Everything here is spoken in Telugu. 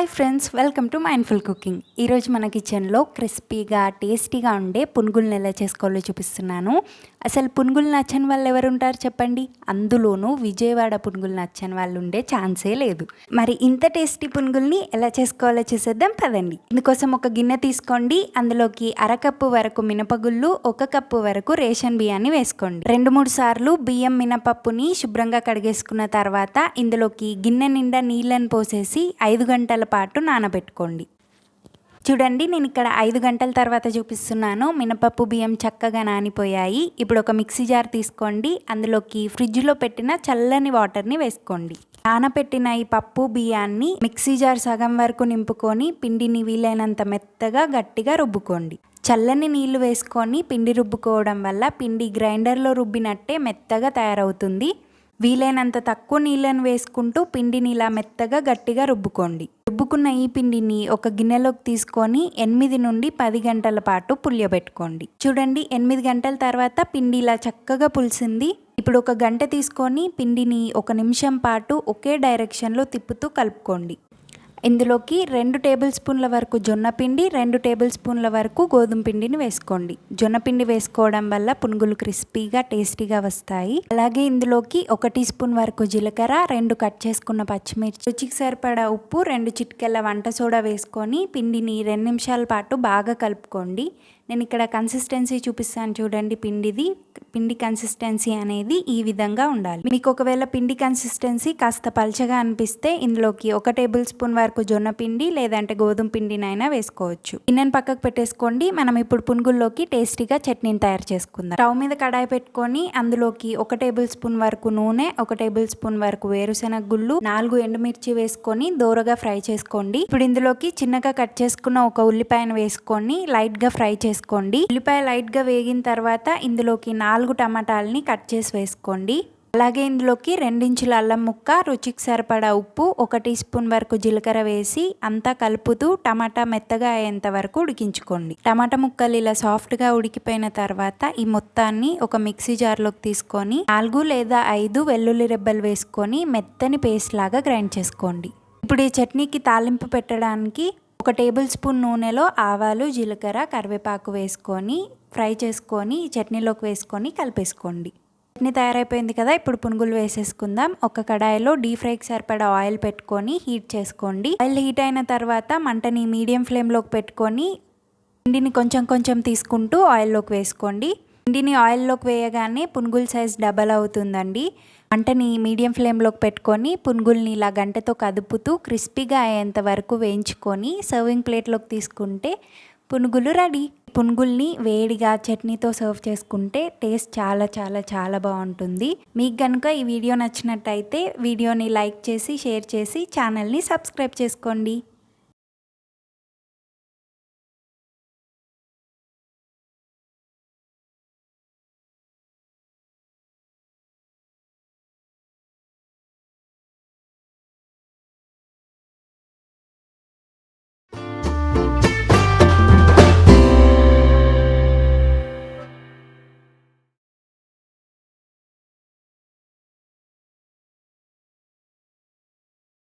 Hi friends welcome to mindful cooking. ఈరోజు మన కిచెన్లో క్రిస్పీగా టేస్టీగా ఉండే పునుగులను ఎలా చేసుకోవాలో చూపిస్తున్నాను. అసలు పునుగులు నచ్చని వాళ్ళు ఎవరు ఉంటారు చెప్పండి? అందులోనూ విజయవాడ పునుగులు నచ్చని వాళ్ళు ఉండే ఛాన్సే లేదు. మరి ఇంత టేస్టీ పునుగుల్ని ఎలా చేసుకోవాలో చూసేద్దాం పదండి. ఇందుకోసం ఒక గిన్నె తీసుకోండి. అందులోకి అరకప్పు వరకు మినపగుళ్ళు ఒక కప్పు వరకు రేషన్ బియ్యాన్ని వేసుకోండి. రెండు మూడు సార్లు బియ్యం మినపప్పుని శుభ్రంగా కడిగేసుకున్న తర్వాత ఇందులోకి గిన్నె నిండా నీళ్ళని పోసేసి ఐదు గంటల పాటు నానబెట్టుకోండి. చూడండి నేను ఇక్కడ ఐదు గంటల తర్వాత చూపిస్తున్నాను. మినపప్పు బియ్యం చక్కగా నానిపోయాయి. ఇప్పుడు ఒక మిక్సీ జార్ తీసుకోండి. అందులోకి ఫ్రిడ్జ్లో పెట్టిన చల్లని వాటర్ని వేసుకోండి. నానబెట్టిన ఈ పప్పు బియ్యాన్ని మిక్సీ జార్ సగం వరకు నింపుకొని పిండిని వీలైనంత మెత్తగా గట్టిగా రుబ్బుకోండి. చల్లని నీళ్ళు వేసుకొని పిండి రుబ్బుకోవడం వల్ల పిండి గ్రైండర్లో రుబ్బినట్టే మెత్తగా తయారవుతుంది. వీలైనంత తక్కువ నీళ్ళని వేసుకుంటూ పిండిని ఇలా మెత్తగా గట్టిగా రుబ్బుకోండి. రుబ్బుకున్న ఈ పిండిని ఒక గిన్నెలోకి తీసుకొని ఎనిమిది నుండి పది గంటల పాటు పులియబెట్టుకోండి. చూడండి ఎనిమిది గంటల తర్వాత పిండి ఇలా చక్కగా పులిసింది. ఇప్పుడు ఒక గంట తీసుకొని పిండిని ఒక నిమిషం పాటు ఒకే డైరెక్షన్లో తిప్పుతూ కలుపుకోండి. ఇందులోకి రెండు టేబుల్ స్పూన్ల వరకు జొన్న పిండి రెండు టేబుల్ స్పూన్ల వరకు గోధుమ పిండిని వేసుకోండి. జొన్న పిండి వేసుకోవడం వల్ల పునుగులు క్రిస్పీగా టేస్టీగా వస్తాయి. అలాగే ఇందులోకి ఒక టీ స్పూన్ వరకు జీలకర్ర రెండు కట్ చేసుకున్న పచ్చిమిర్చి రుచికి సరిపడా ఉప్పు రెండు చిటికెళ్ళ వంట సోడా వేసుకొని పిండిని రెండు నిమిషాల పాటు బాగా కలుపుకోండి. నేను ఇక్కడ కన్సిస్టెన్సీ చూపిస్తాను చూడండి పిండిది పిండి కన్సిస్టెన్సీ అనేది ఈ విధంగా ఉండాలి. మీకు ఒకవేళ పిండి కన్సిస్టెన్సీ కాస్త పల్చగా అనిపిస్తే ఇందులోకి ఒక టేబుల్ స్పూన్ వరకు జొన్న పిండి లేదంటే గోధుమ పిండినైనా వేసుకోవచ్చు. గిన్నెను పక్కకు పెట్టేసుకోండి. మనం ఇప్పుడు పునుగుల్లోకి టేస్టీగా చట్నీని తయారు చేసుకుందాం. స్టవ్ మీద కడాయి పెట్టుకొని అందులోకి ఒక టేబుల్ స్పూన్ వరకు నూనె ఒక టేబుల్ స్పూన్ వరకు వేరుశెనగ గుళ్ళు నాలుగు ఎండుమిర్చి వేసుకొని దోరగా ఫ్రై చేసుకోండి. ఇప్పుడు ఇందులోకి చిన్నగా కట్ చేసుకున్న ఒక ఉల్లిపాయను వేసుకొని లైట్గా ఫ్రై చేసుకోండి ఉల్లిపాయ లైట్గా వేగిన తర్వాత ఇందులోకి నాలుగు టమాటాలని కట్ చేసి వేసుకోండి. అలాగే ఇందులోకి రెండించుల అల్లం ముక్క రుచికి సరిపడా ఉప్పు ఒక టీ స్పూన్ వరకు జీలకర్ర వేసి అంతా కలుపుతూ టమాటా మెత్తగా అయ్యేంత వరకు ఉడికించుకోండి. టమాటా ముక్కలు ఇలా సాఫ్ట్గా ఉడికిపోయిన తర్వాత ఈ మొత్తాన్ని ఒక మిక్సీ జార్లోకి తీసుకొని నాలుగు లేదా ఐదు వెల్లుల్లి రెబ్బలు వేసుకొని మెత్తని పేస్ట్ లాగా గ్రైండ్ చేసుకోండి. ఇప్పుడు ఈ చట్నీకి తాలింపు పెట్టడానికి ఒక టేబుల్ స్పూన్ నూనెలో ఆవాలు జీలకర్ర కరివేపాకు వేసుకొని ఫ్రై చేసుకొని చట్నీలోకి వేసుకొని కలిపేసుకోండి. చట్నీ తయారైపోయింది కదా ఇప్పుడు పునుగులు వేసేసుకుందాం. ఒక కడాయిలో డీప్ ఫ్రైకి సరిపడా ఆయిల్ పెట్టుకొని హీట్ చేసుకోండి. ఆయిల్ హీట్ అయిన తర్వాత మంటని మీడియం ఫ్లేమ్లోకి పెట్టుకొని పిండిని కొంచెం కొంచెం తీసుకుంటూ ఆయిల్లోకి వేసుకోండి. పిండిని ఆయిల్లోకి వేయగానే పునుగుల సైజ్ డబల్ అవుతుందండి. మంటని మీడియం ఫ్లేమ్లోకి పెట్టుకొని పునుగుల్ని ఇలా గంటతో కదుపుతూ క్రిస్పీగా అయ్యేంత వరకు వేయించుకొని సర్వింగ్ ప్లేట్లోకి తీసుకుంటే పునుగులు రెడీ పునుగుల్ని వేడిగా చట్నీతో సర్వ్ చేసుకుంటే టేస్ట్ చాలా చాలా చాలా బాగుంటుంది. మీకు కనుక ఈ వీడియో నచ్చినట్టయితే వీడియోని లైక్ చేసి షేర్ చేసి ఛానల్ని సబ్స్క్రైబ్ చేసుకోండి.